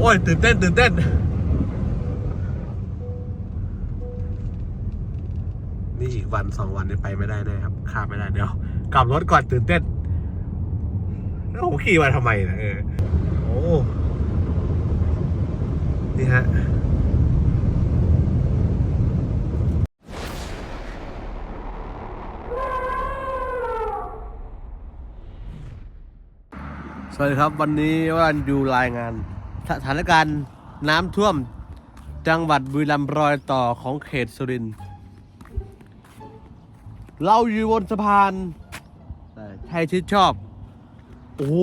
โอ้ย ตื่นเต้น ตื่นเต้น นี่อีกวันสองวันนี้ไปไม่ได้แน่ครับข้ามไม่ได้เดี๋ยว กลับรถก่อนตื่นเต้น แล้วผมขี่มาทำไมนะเออโอ้นี่ฮะสวัสดีครับ วันนี้ว่าดูรายงาน สถานการณ์น้ำท่วมจังหวัดบุรีรัมย์รอยต่อของเขตสุรินทร์เราอยู่บนสะพานไทยชิดชอบ โอ้โห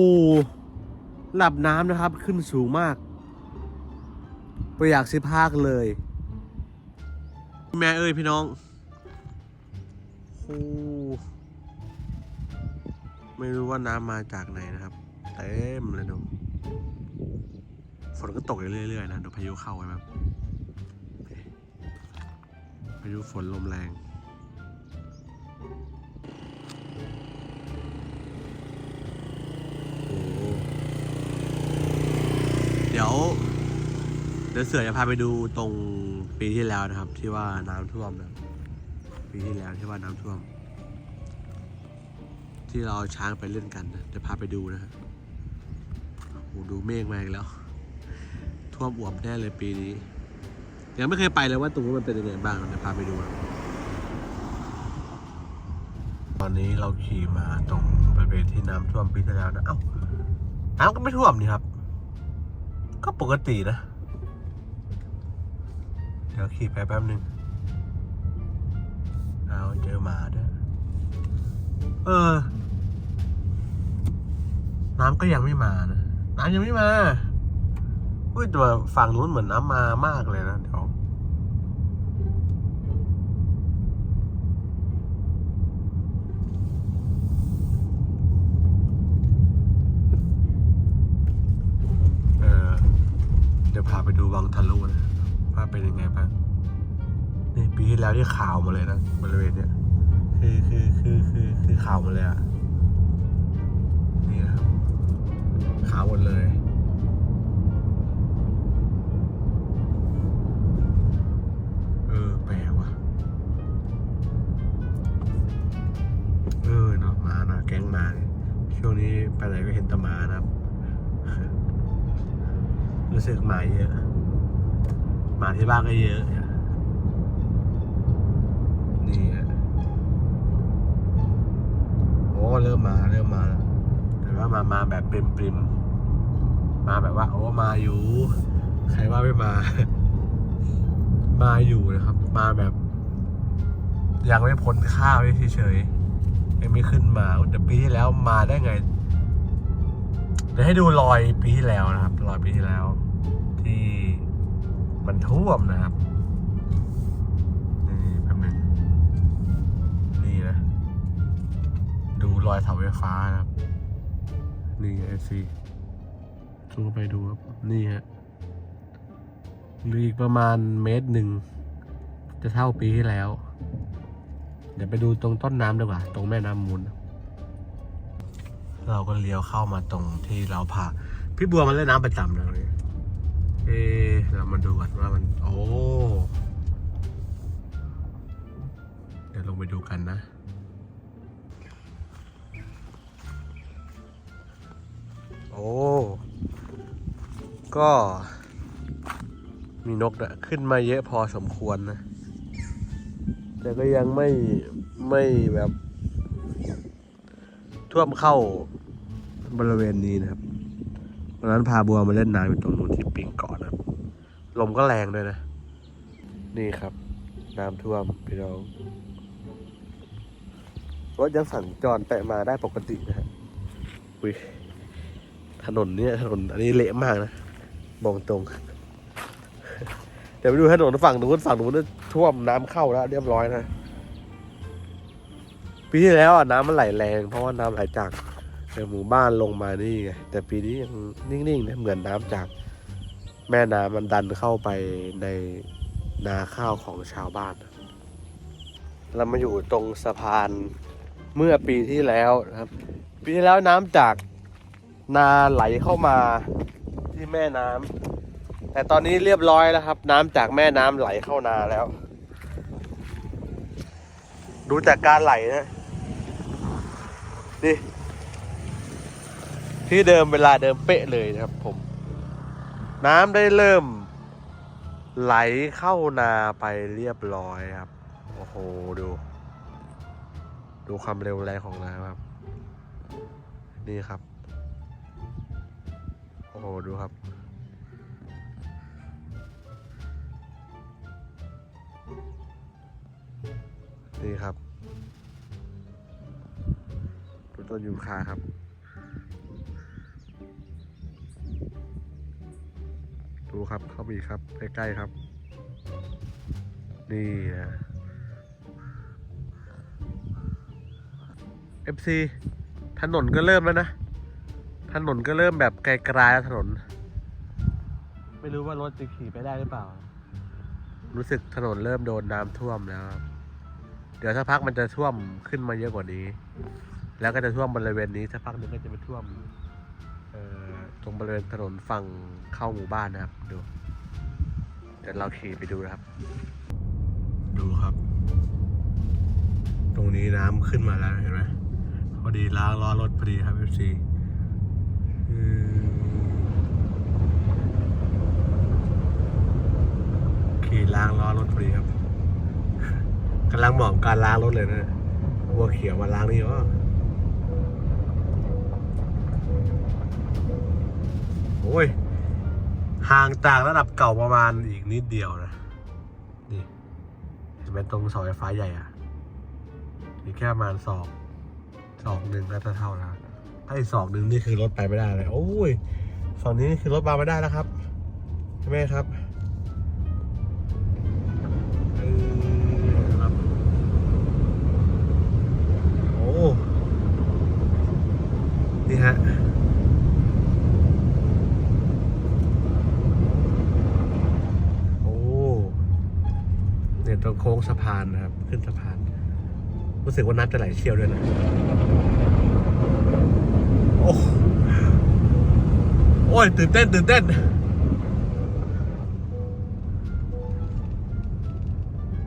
ลับน้ำนะครับขึ้นสูงมากไปอยากสิภาคเลย แม่เอ้ยพี่น้องโอ้ไม่รู้ว่าน้ำมาจากไหนนะครับ เต็มเลยดู ฝนก็ตกอยู่เรื่อยๆนะดูพายุเข้าไว้แบบพายุฝนลมแรงเดี๋ยว เดี๋ยวเสือจะพาไปดูตรงปีที่แล้วนะครับ ที่ว่าน้ำท่วมนะปีที่แล้วที่ว่าน้ำท่วม ที่เราเอาช้างไปเล่นกันนะจะพาไปดูนะฮะโอ้ดูเมฆมาอีกแล้ว ท่วมอ่วมแน่เลยปีนี้ ยังไม่เคยไปเลยว่าตรงนู้นมันเป็นยังไงบ้างเดี๋ยวพาไปดูตอนนี้เราขี่มาตรงบริเวณที่น้ำท่วมปีที่แล้วนะ เอ้าน้ำก็ไม่ท่วมนี่ครับ ก็ปกตินะ เดี๋ยวขี่ไปแป๊บนึงเอาเจอหมาด้วยเออ น้ำก็ยังไม่มานะ น้ำยังไม่มา อุ้ยแตัวาฝั่งนู้นเหมือนน้ำมามากเลยนะเดี๋ยวเออเดี๋ยวพาไปดูวังทะลุนะว่าเป็นยังไงบ้างนี่ปีที่แล้วที่ข่าวมาเลยนะบริเวณเนี้ยคือคือคือคือคือข่าวมดเลยอะ รู้สึกหมาเยอะหมาที่บ้านก็เยอะ นี่อะโอ้เริ่มมาเริ่มมา แต่ว่ามามาแบบปริมปริมมาแบบว่า โอ้มาอยู่ ใครว่าไม่มา มาอยู่นะครับ มาแบบ ยังไม่พ้นข้าวเฉยๆยังไม่ขึ้นมาอุ๊ยแต่ปีที่แล้วมาได้ไงเดี๋ยวให้ดูรอยปีที่แล้วนะครับ รอยปีที่แล้ว ที่มันท่วมนะครับ นี่แป๊บนึงนี่นะ ดูรอยเสาไฟฟ้านะครับ นี่ไอซีซูมไปดูครับ นี่ฮะหลืออีกประมาณเมตรหนึ่ง จะเท่าปีที่แล้ว เดี๋ยวไปดูตรงต้นน้ำดีกว่า ตรงแม่น้ำมูล เราก็เลี้ยวเข้ามาตรงที่เราพาพี่บัวมันเล่นน้ำประจำเลย เอเรามาดูกันว่ามัน โอ้ เดี๋ยวลงไปดูกันนะโอ้ ก็ มีนกนะขึ้นมาเยอะพอสมควรนะ แต่ก็ยังไม่ไม่แบบ ท่วมเข้าบริเวณนี้นะครับ วันนั้นพาบัวมาเล่นน้ำอยู่ตรงนู้นที่ปิงเกาะนะลมก็แรงด้วยนะ นี่ครับ น้ำท่วมพี่น้องรถยังสัญจรไปมาได้ปกตินะฮะอุ้ยถนนเนี่ยถนนอันนี้เละมากนะบอกตรง เดี๋ยวไปดูถนนฝั่งนู้นฝั่งนู้นท่วมน้ำเข้าแล้ว เรียบร้อยนะปีที่แล้วอะน้ำมันไหลแรง เพราะว่าน้ำไหลจาก ในหมู่บ้านลงมานี่ไงแต่ปีนี้ยังนิ่งๆนะเหมือนน้ำจากแม่น้ำมันดันเข้าไปในนาข้าวของชาวบ้าน เรามาอยู่ตรงสะพานเมื่อปีที่แล้วนะครับ ปีที่แล้วน้ำจากนาไหลเข้ามาที่แม่น้แต่ตอนนี้เรียบร้อยแล้วครับ น้ำจากแม่น้ำไหลเข้านาแล้ว ดูจากการไหลนะนี่ ที่เดิมเวลาเดิมเป๊ะเลยนะครับผม น้ำได้เริ่ม ไหลเข้านาไปเรียบร้อยครับ โอ้โห ดู ดูความเร็วแรงของน้ำครับ นี่ครับ โอ้โห ดูครับนี่ครับดูต้นยูคาครับ ดูครับเข้าไปอีกครับใกล้ๆครับ นี่นะ FC ถนนก็เริ่มแล้วนะ ถนนก็เริ่มแบบไกลๆแล้วถนน ไม่รู้ว่ารถจะขี่ไปได้หรือเปล่า รู้สึกถนนเริ่มโดนน้ำท่วมแล้วครับเดี๋ยวสักพักมันจะท่วมขึ้นมาเยอะกว่านี้ แล้วก็จะท่วมบริเวณนี้สักพักหนึงก็จะไปท่วมเอ่อต รงบริเวณถนนฝั่งเข้าหมู่บ้านนะครับ ดู เดี๋ยวเราขี่ไปดูนะครับ ดูครับ ตรงนี้น้ำขึ้นมาแล้วเห็นไหมพอดีล้างล้อรถพอดีครับ FC อืมขี่ล้างล้อรถพอดีครับกำลังเหมาะกับการล้างรถเลยนะวัวเขียวมาล้างนี่วะ โอ้ย ห่างจากระดับเก่าประมาณอีกนิดเดียวนะ นี่เห็นไหมตรงเสาไฟฟ้าใหญ่อะอีกแค่ประมาณสองสองหนึ่งน่าจะเท่าแล้วถ้าอีกสองหนึ่งนี่คือรถไปไม่ได้เลย โอ้ยฝั่งนี้นี่คือรถมาไม่ได้แล้วครับใช่ไหมครับเออครับโอ้นี่ฮะ โอ้เนี่ย ตรงโค้งสะพานนะครับ ขึ้นสะพาน รู้สึกว่าน้ำจะไหลเชี่ยวด้วยนะโอ้โอ้ยตื่นเต้นตื่นเต้น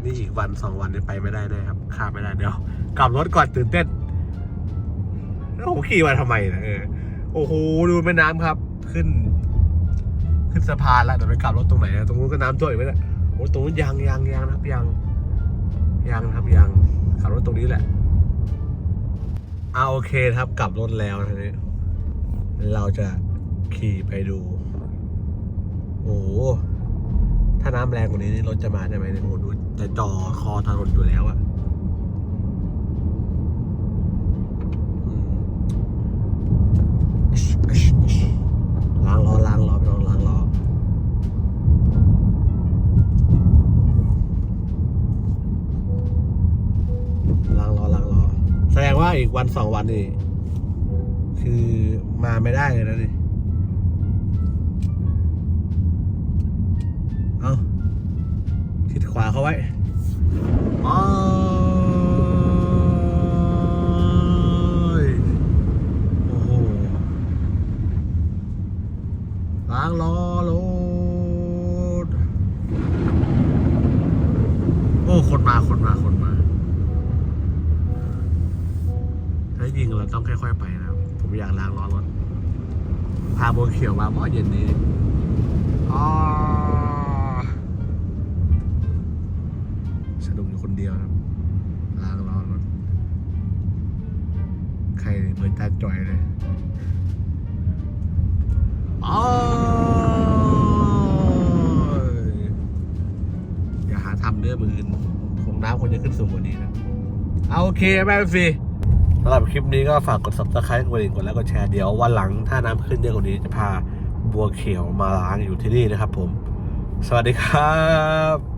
นี่อีกวันสองวันนี้ไปไม่ได้แน่ครับข้ามไม่ได้เดี๋ยวกลับรถก่อนตื่นเต้นแล้วผมขี่มาทำไมนะเออโอ้โหดูแม่น้ำครับ ขึ้น ขึ้นสะพานแล้วเดี๋ยวไปกลับรถตรงไหนนะตรงนู้นก็น้ำท่วมอีกไหมเนี่ย อ้ตรงนู้นยังยังยังนะครับยังยังนะครับยังขับรถตรงนี้แหละเอาโอเคครับกลับรถแล้วทีนี้เราจะขี่ไปดู โอ้ถ้าน้ำแรงกว่านี้นี่รถจะมาได้ไหมเนี่ยโอ้ดูจะจ่อคอถนนอยู่แล้วอะ กวันสองวันนี่คือมาไม่ได้เลยนะนี่เอาทิศขวาเขาไว้อ้อยโอ้โหล้างล้อรถโอ้ คนมา คนมา คนมา ถ้ายิงเราต้องค่อยๆไปนะครับผมอยากล้างล้อรถ พาโบเขียวมาเมื่อเย็นนี้อ๋อสนุกอยู่คนเดียวครับล้างล้อรถ ใครเหมือนจาจ่อยเลยอ๋ออย่าหาทำเนื้อมือคงน้ำคนจะขึ้นสูงกว่านี้นะ เอาโอเคแม่ฟรี สำหรับคลิปนี้ก็ฝากกด subscribe กดไลค์กดแล้วก็แชร์เดี๋ยววันหลังถ้าน้ำขึ้นเยอะกว่านี้จะพาบัวเขียวมาล้างอยู่ที่นี่นะครับผม สวัสดีครับ